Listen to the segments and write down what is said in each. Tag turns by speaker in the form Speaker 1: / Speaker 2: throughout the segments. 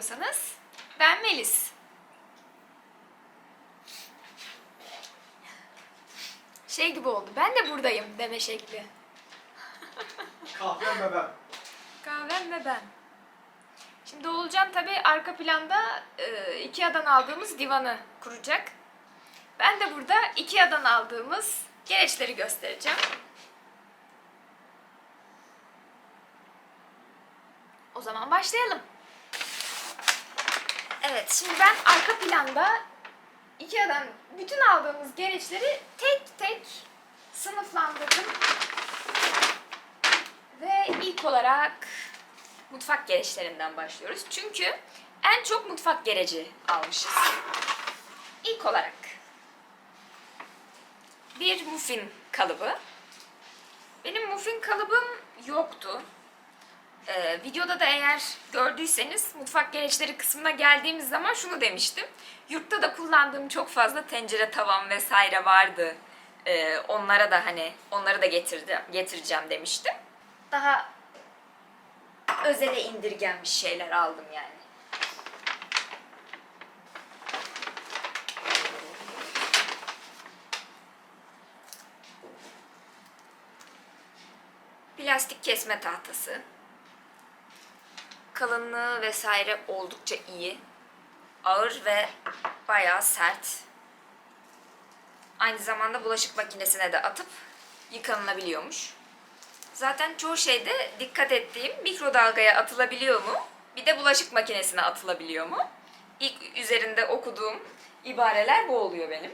Speaker 1: Geliyorsanız ben Melis. Şey gibi oldu. Ben de buradayım deme şekli.
Speaker 2: Kahvem ve ben.
Speaker 1: Kahvem ve ben. Şimdi Oğulcan tabi arka planda e, Ikea'dan aldığımız divanı kuracak. Ben de burada Ikea'dan aldığımız gereçleri göstereceğim. O zaman başlayalım. Evet, şimdi ben arka planda Ikea'dan bütün aldığımız gereçleri tek tek sınıflandırdım. Ve ilk olarak mutfak gereçlerinden başlıyoruz. Çünkü en çok mutfak gereci almışız. İlk olarak bir muffin kalıbı. Benim muffin kalıbım yoktu. Ee, videoda da eğer gördüyseniz mutfak gereçleri kısmına geldiğimiz zaman şunu demiştim. Yurtta da kullandığım çok fazla tencere, tavan vesaire vardı. Ee, onlara da hani onları da getirdi, getireceğim demiştim. Daha özele indirgenmiş şeyler aldım yani. Plastik kesme tahtası. Kalınlığı vesaire oldukça iyi. Ağır ve bayağı sert. Aynı zamanda bulaşık makinesine de atıp yıkanılabiliyormuş. Zaten çoğu şeyde dikkat ettiğim mikrodalgaya atılabiliyor mu? Bir de bulaşık makinesine atılabiliyor mu? İlk üzerinde okuduğum ibareler bu oluyor benim.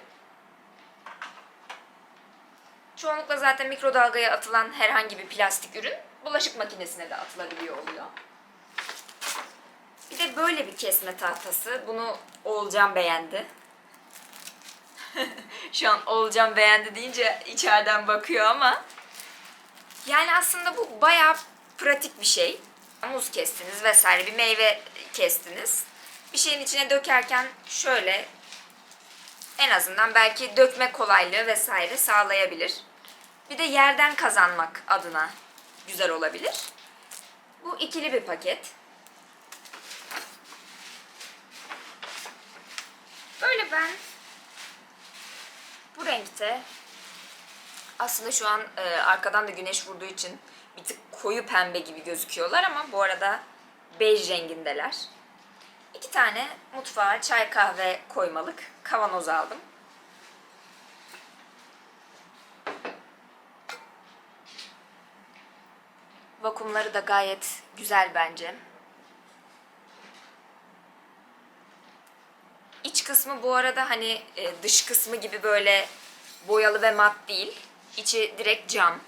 Speaker 1: Çoğunlukla zaten mikrodalgaya atılan herhangi bir plastik ürün bulaşık makinesine de atılabiliyor oluyor. Bir de böyle bir kesme tahtası. Bunu Oğulcan beğendi. Şu an Oğulcan beğendi deyince içeriden bakıyor ama yani aslında bu bayağı pratik bir şey. Muz kestiniz vesaire bir meyve kestiniz. Bir şeyin içine dökerken şöyle en azından belki dökme kolaylığı vesaire sağlayabilir. Bir de yerden kazanmak adına güzel olabilir. Bu ikili bir paket. Böyle ben bu renkte aslında şu an e, arkadan da güneş vurduğu için bir tık koyu pembe gibi gözüküyorlar ama bu arada bej rengindeler. İki tane mutfağa çay kahve koymalık kavanoz aldım. Vakumları da gayet güzel bence. Kısmı bu arada hani e, dış kısmı gibi böyle boyalı ve mat değil. İçi direkt cam.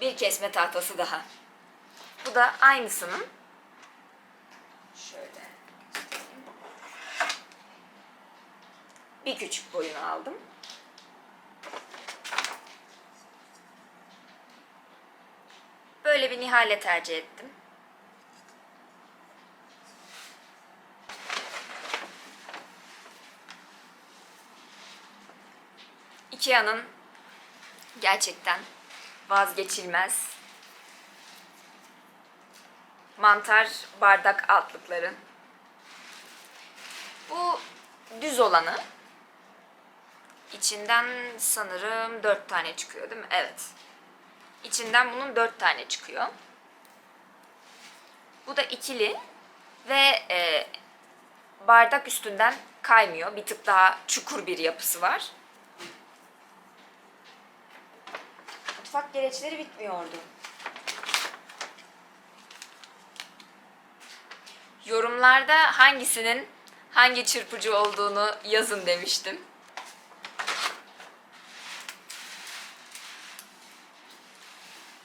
Speaker 1: Bir kesme tahtası daha. Bu da aynısının. Şöyle. Bir küçük boyunu aldım. Böyle bir nihale tercih ettim. Ikea'nın gerçekten vazgeçilmez mantar bardak altlıkları. Bu düz olanı. İçinden sanırım dört tane çıkıyor değil mi? Evet. İçinden bunun dört tane çıkıyor. Bu da ikili ve e, bardak üstünden kaymıyor. Bir tık daha çukur bir yapısı var. Mutfak gereçleri bitmiyordu. Yorumlarda hangisinin hangi çırpıcı olduğunu yazın demiştim.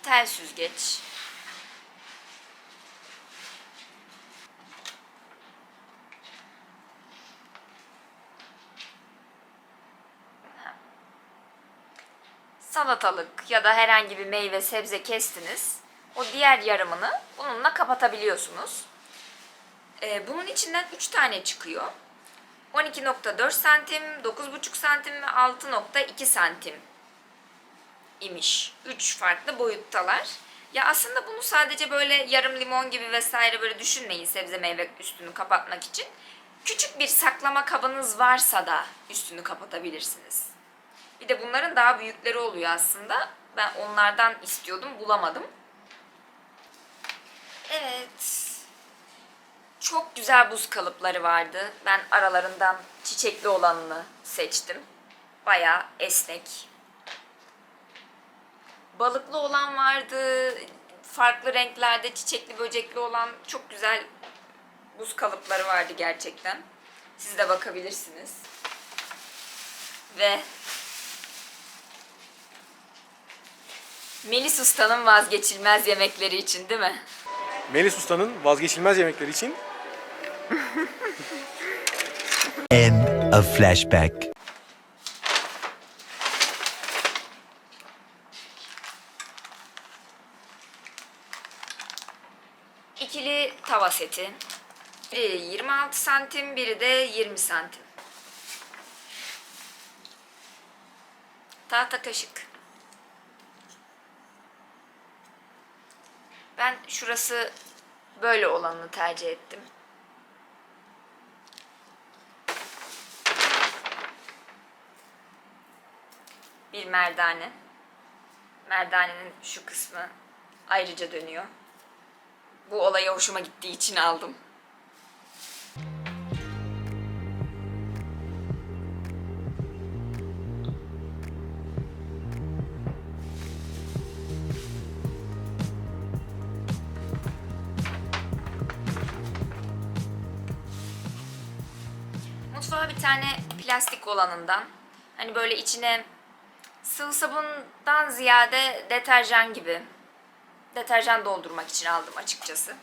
Speaker 1: Tel süzgeç. Salatalık ya da herhangi bir meyve sebze kestiniz. O diğer yarımını bununla kapatabiliyorsunuz. Ee, bunun içinden 3 tane çıkıyor. 12.4 santim, 9.5 santim ve 6.2 santim imiş. 3 farklı boyuttalar. Ya aslında bunu sadece böyle yarım limon gibi vesaire böyle düşünmeyin sebze meyve üstünü kapatmak için. Küçük bir saklama kabınız varsa da üstünü kapatabilirsiniz. Bir de bunların daha büyükleri oluyor aslında. Ben onlardan istiyordum, bulamadım. Evet. Çok güzel buz kalıpları vardı. Ben aralarından çiçekli olanını seçtim. Bayağı esnek. Balıklı olan vardı. Farklı renklerde çiçekli böcekli olan çok güzel buz kalıpları vardı gerçekten. Siz de bakabilirsiniz. Ve Melis Usta'nın vazgeçilmez yemekleri için değil mi?
Speaker 2: Melis Usta'nın vazgeçilmez yemekleri için
Speaker 3: End of flashback.
Speaker 1: İkili tava seti. Biri 26 santim, biri de 20 santim. Tahta kaşık. Ben şurası böyle olanını tercih ettim. Bir merdane. Merdanenin şu kısmı ayrıca dönüyor. Bu olaya hoşuma gittiği için aldım. Tane plastik olanından hani böyle içine sıvı sabundan ziyade deterjan gibi deterjan doldurmak için aldım açıkçası.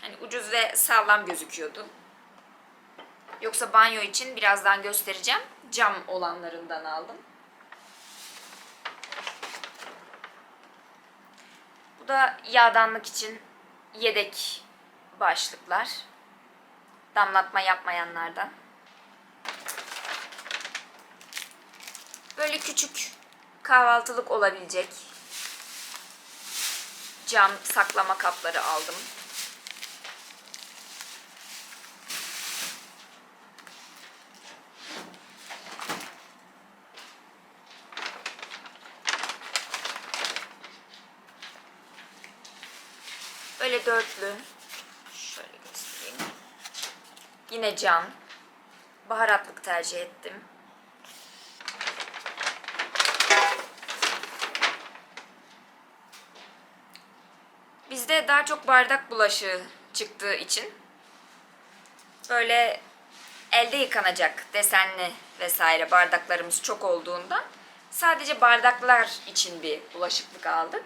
Speaker 1: Hani ucuz ve sağlam gözüküyordu. Yoksa banyo için birazdan göstereceğim. Cam olanlarından aldım. Bu da yağdanlık için yedek başlıklar. Damlatma yapmayanlardan. Böyle küçük kahvaltılık olabilecek cam saklama kapları aldım. Böyle dörtlü. Yine cam. Baharatlık tercih ettim. Bizde daha çok bardak bulaşığı çıktığı için böyle elde yıkanacak desenli vesaire bardaklarımız çok olduğunda sadece bardaklar için bir bulaşıklık aldık.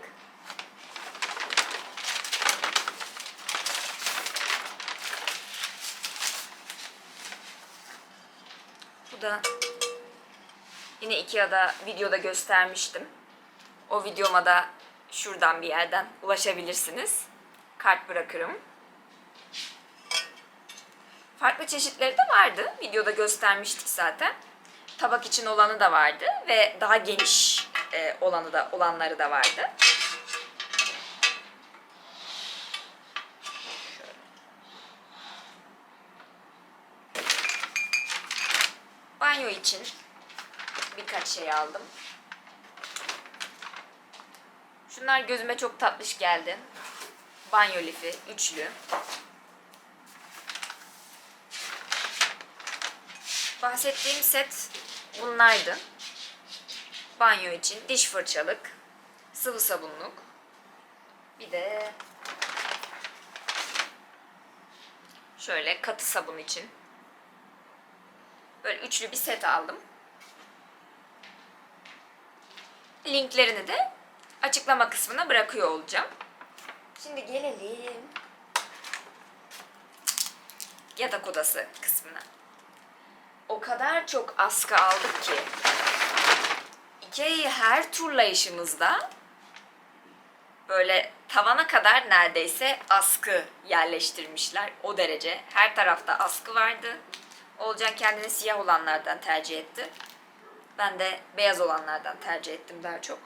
Speaker 1: Bu da yine Ikea'da videoda göstermiştim. O videoma da şuradan bir yerden ulaşabilirsiniz. Kart bırakırım. Farklı çeşitleri de vardı. Videoda göstermiştik zaten. Tabak için olanı da vardı ve daha geniş e, olanı da olanları da vardı. İçin birkaç şey aldım. Şunlar gözüme çok tatlış geldi. Banyo lifi, üçlü. Bahsettiğim set bunlardı. Banyo için diş fırçalık, sıvı sabunluk. Bir de şöyle katı sabun için. Böyle üçlü bir set aldım. Linklerini de açıklama kısmına bırakıyor olacağım. Şimdi gelelim yatak odası kısmına. O kadar çok askı aldık ki Ikea'yı her turlayışımızda böyle tavana kadar neredeyse askı yerleştirmişler. O derece. Her tarafta askı vardı. Olcan kendini siyah olanlardan tercih etti. Ben de beyaz olanlardan tercih ettim daha çok.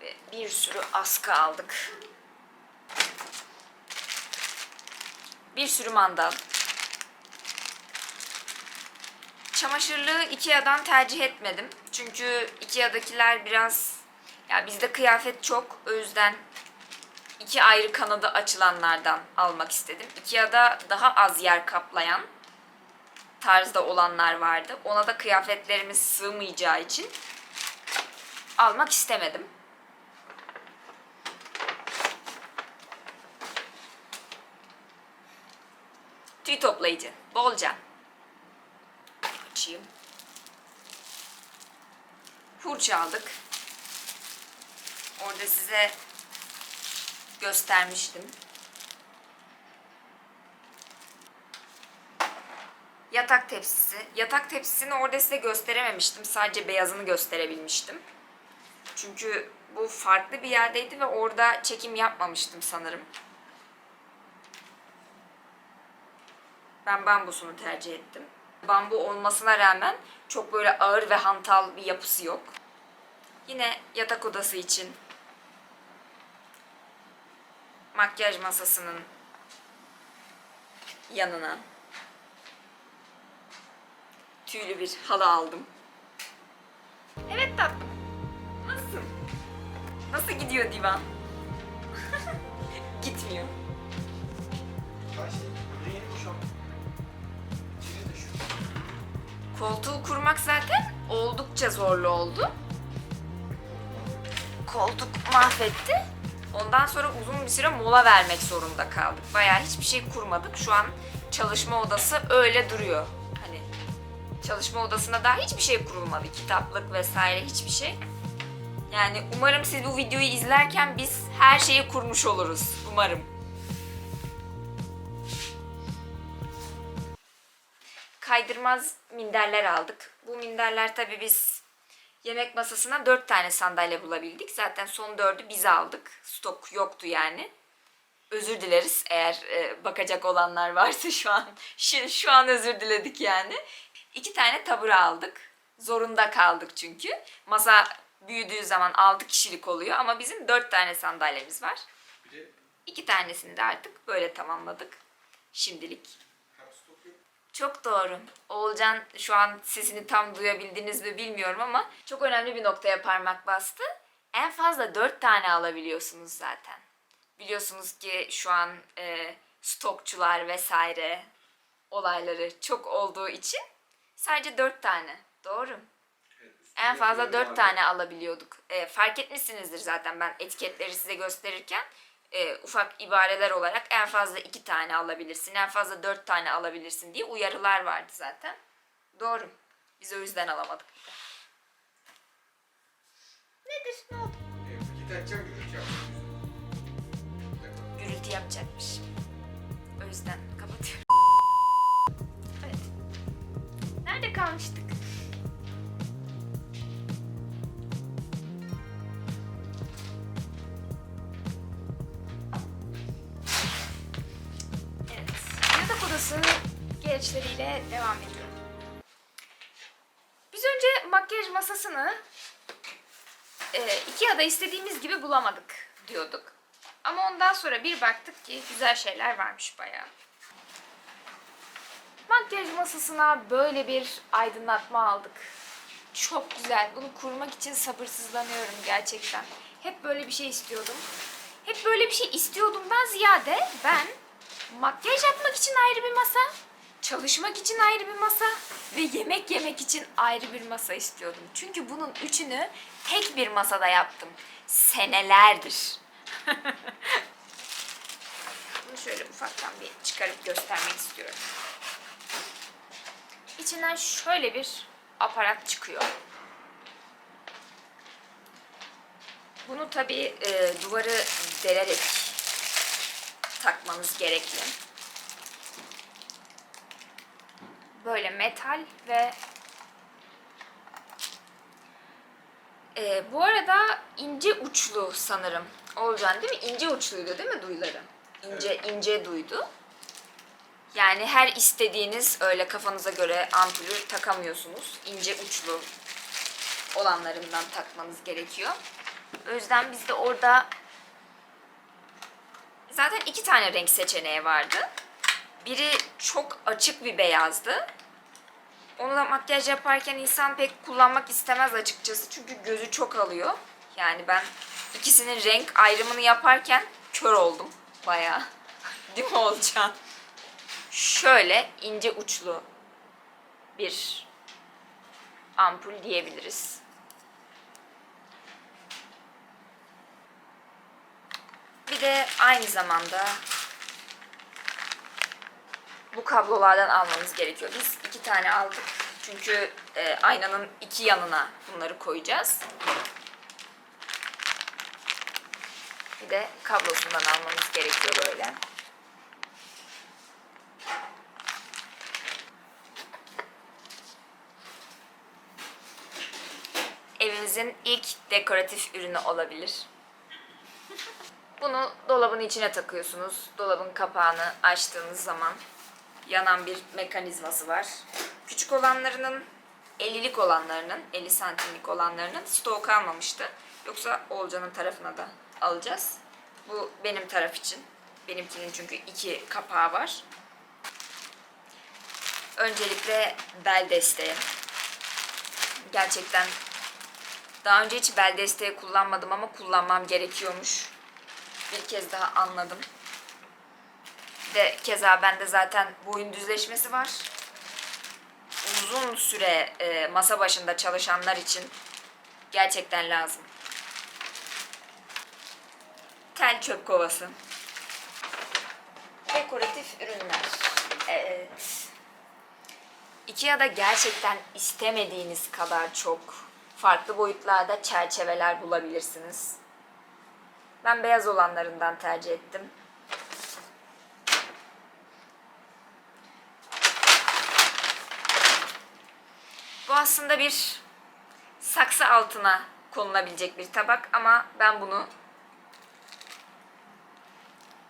Speaker 1: Ve bir sürü askı aldık. Bir sürü mandal. Çamaşırlığı Ikea'dan tercih etmedim. Çünkü Ikea'dakiler biraz... Ya bizde kıyafet çok. O yüzden iki ayrı kanadı açılanlardan almak istedim. Ikea'da daha az yer kaplayan tarzda olanlar vardı. Ona da kıyafetlerimiz sığmayacağı için almak istemedim. Tüy toplayıcı. Bolca. Açayım. Hurç aldık. Orada size göstermiştim. Yatak tepsisi. Yatak tepsisini orada size gösterememiştim. Sadece beyazını gösterebilmiştim. Çünkü bu farklı bir yerdeydi ve orada çekim yapmamıştım sanırım. Ben bambusunu tercih ettim. Bambu olmasına rağmen çok böyle ağır ve hantal bir yapısı yok. Yine yatak odası için makyaj masasının yanına tüylü bir halı aldım. Evet tatlım. Nasıl? Nasıl gidiyor divan? Gitmiyor. Koltuğu kurmak zaten oldukça zorlu oldu. Koltuk mahvetti. Ondan sonra uzun bir süre mola vermek zorunda kaldık. Bayağı hiçbir şey kurmadık. Şu an çalışma odası öyle duruyor. Çalışma odasında daha hiçbir şey kurulmadı. Kitaplık vesaire hiçbir şey. Yani umarım siz bu videoyu izlerken biz her şeyi kurmuş oluruz. Umarım. Kaydırmaz minderler aldık. Bu minderler tabii biz yemek masasına dört tane sandalye bulabildik. Zaten son dördü biz aldık. Stok yoktu yani. Özür dileriz eğer e, bakacak olanlar varsa şu an. Şu, şu an özür diledik yani. İki tane tabure aldık. Zorunda kaldık çünkü. Masa büyüdüğü zaman 6 kişilik oluyor ama bizim 4 tane sandalyemiz var. İki tanesini de artık böyle tamamladık. Şimdilik. Çok doğru. Oğulcan şu an sesini tam duyabildiniz mi bilmiyorum ama çok önemli bir noktaya parmak bastı. En fazla 4 tane alabiliyorsunuz zaten. Biliyorsunuz ki şu an e, stokçular vesaire olayları çok olduğu için sadece 4 tane. Doğru. En fazla 4 tane alabiliyorduk. E, fark etmişsinizdir zaten ben etiketleri size gösterirken e, ufak ibareler olarak en fazla 2 tane alabilirsin, en fazla 4 tane alabilirsin diye uyarılar vardı zaten. Doğru. Biz o yüzden alamadık. Nedir? Ne oldu? Gürültü yapacakmış. O yüzden Nerede kalmıştık? Evet. Yatak odası gereçleriyle devam ediyorum. Biz önce makyaj masasını e, Ikea'da istediğimiz gibi bulamadık diyorduk. Ama ondan sonra bir baktık ki güzel şeyler varmış bayağı. Makyaj masasına böyle bir aydınlatma aldık. Çok güzel. Bunu kurmak için sabırsızlanıyorum gerçekten. Hep böyle bir şey istiyordum. Hep böyle bir şey istiyordumdan ziyade ben makyaj yapmak için ayrı bir masa, çalışmak için ayrı bir masa ve yemek yemek için ayrı bir masa istiyordum. Çünkü bunun üçünü tek bir masada yaptım. Senelerdir. Bunu şöyle ufaktan bir çıkarıp göstermek istiyorum. İçinden şöyle bir aparat çıkıyor. Bunu tabii e, duvarı delerek takmanız gerekli. Böyle metal ve e, bu arada ince uçlu sanırım. Olcan değil mi? İnce uçluydu değil mi duyuları? İnce ince duydu. Yani her istediğiniz öyle kafanıza göre ampulü takamıyorsunuz. İnce uçlu olanlarından takmanız gerekiyor. O yüzden biz de orada zaten iki tane renk seçeneği vardı. Biri çok açık bir beyazdı. Onu da makyaj yaparken insan pek kullanmak istemez açıkçası. Çünkü gözü çok alıyor. Yani ben ikisinin renk ayrımını yaparken kör oldum bayağı. Değil mi Olcan? Şöyle ince uçlu bir ampul diyebiliriz. Bir de aynı zamanda bu kablolardan almamız gerekiyor. Biz iki tane aldık. Çünkü e, aynanın iki yanına bunları koyacağız. Bir de kablosundan almamız gerekiyor böyle. Evimizin ilk dekoratif ürünü olabilir. Bunu dolabın içine takıyorsunuz. Dolabın kapağını açtığınız zaman yanan bir mekanizması var. Küçük olanlarının 50'lik olanlarının, 50 santimlik olanlarının stoğu kalmamıştı. Yoksa Olcan'ın tarafına da alacağız. Bu benim taraf için. Benimkinin çünkü iki kapağı var. Öncelikle bel desteği. Gerçekten daha önce hiç bel desteği kullanmadım ama kullanmam gerekiyormuş. Bir kez daha anladım. De keza bende zaten boyun düzleşmesi var. Uzun süre e, masa başında çalışanlar için gerçekten lazım. Tel çöp kovası. Dekoratif ürünler. Evet. Ikea'da gerçekten istemediğiniz kadar çok farklı boyutlarda çerçeveler bulabilirsiniz. Ben beyaz olanlarından tercih ettim. Bu aslında bir saksı altına konulabilecek bir tabak ama ben bunu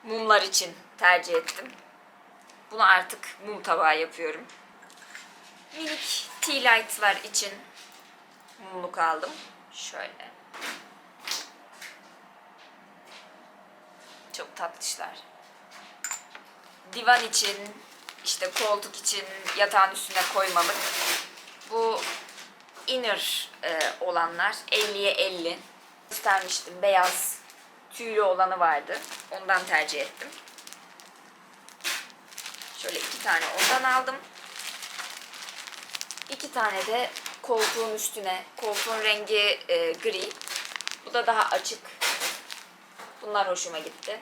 Speaker 1: mumlar için tercih ettim. Bunu artık mum tabağı yapıyorum. Minik tea light'lar için mumluk aldım. Şöyle. Çok tatlışlar. Divan için, işte koltuk için yatağın üstüne koymalık. Bu inner e, olanlar 50'ye 50. Göstermiştim beyaz tüylü olanı vardı. Ondan tercih ettim. Şöyle iki tane ondan aldım. İki tane de koltuğun üstüne. Koltuğun rengi e, gri. Bu da daha açık. Bunlar hoşuma gitti.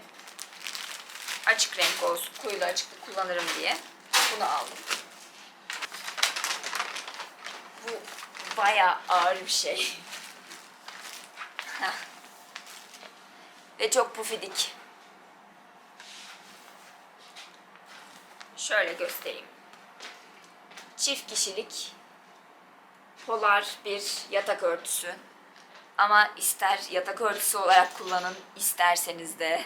Speaker 1: Açık renk olsun, kuyulu açıklık kullanırım diye bunu aldım. Bu bayağı ağır bir şey. Ve çok pufidik. Şöyle göstereyim. Çift kişilik polar bir yatak örtüsü. Ama ister yatak örtüsü olarak kullanın, isterseniz de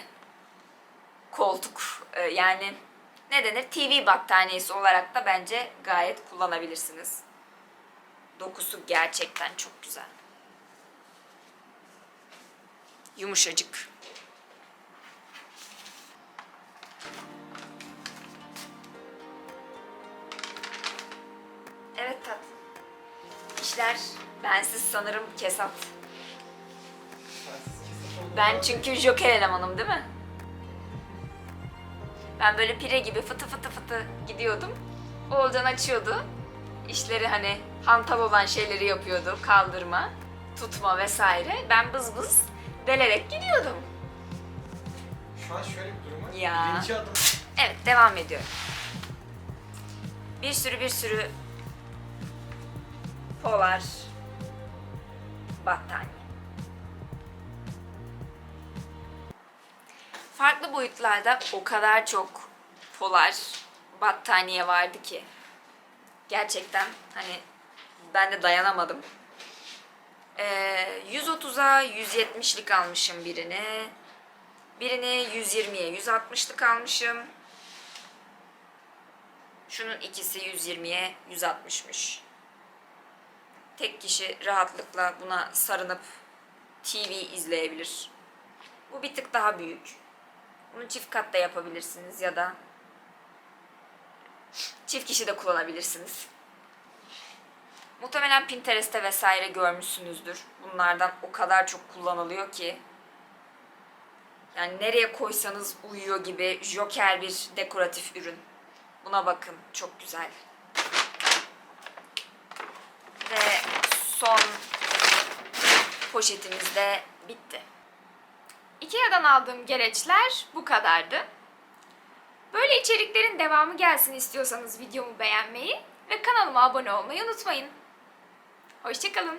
Speaker 1: koltuk e, yani ne denir TV battaniyesi olarak da bence gayet kullanabilirsiniz. Dokusu gerçekten çok güzel. Yumuşacık. Evet tatlım. İşler bensiz sanırım kesat. Ben çünkü joker elemanım değil mi? Ben böyle pire gibi fıtı fıtı fıtı gidiyordum. Oğulcan açıyordu. İşleri hani hantal olan şeyleri yapıyordu. Kaldırma, tutma vesaire. Ben bız bız delerek gidiyordum.
Speaker 2: Şu an şöyle bir durum var.
Speaker 1: Ya.
Speaker 2: Birinci adım
Speaker 1: Evet devam ediyorum. Bir sürü bir sürü polar battaniye. Farklı boyutlarda o kadar çok polar battaniye vardı ki. Gerçekten hani ben de dayanamadım. Ee, 130'a 170'lik almışım birini. Birini 120'ye 160'lık almışım. Şunun ikisi 120'ye 160'mış. Tek kişi rahatlıkla buna sarınıp TV izleyebilir. Bu bir tık daha büyük. Bunu çift kat da yapabilirsiniz ya da çift kişi de kullanabilirsiniz. Muhtemelen Pinterest'te vesaire görmüşsünüzdür. Bunlardan o kadar çok kullanılıyor ki. Yani nereye koysanız uyuyor gibi joker bir dekoratif ürün. Buna bakın. Çok güzel. Ve son poşetimiz de bitti. Ikea'dan aldığım gereçler bu kadardı. Böyle içeriklerin devamı gelsin istiyorsanız videomu beğenmeyi ve kanalıma abone olmayı unutmayın. Hoşçakalın.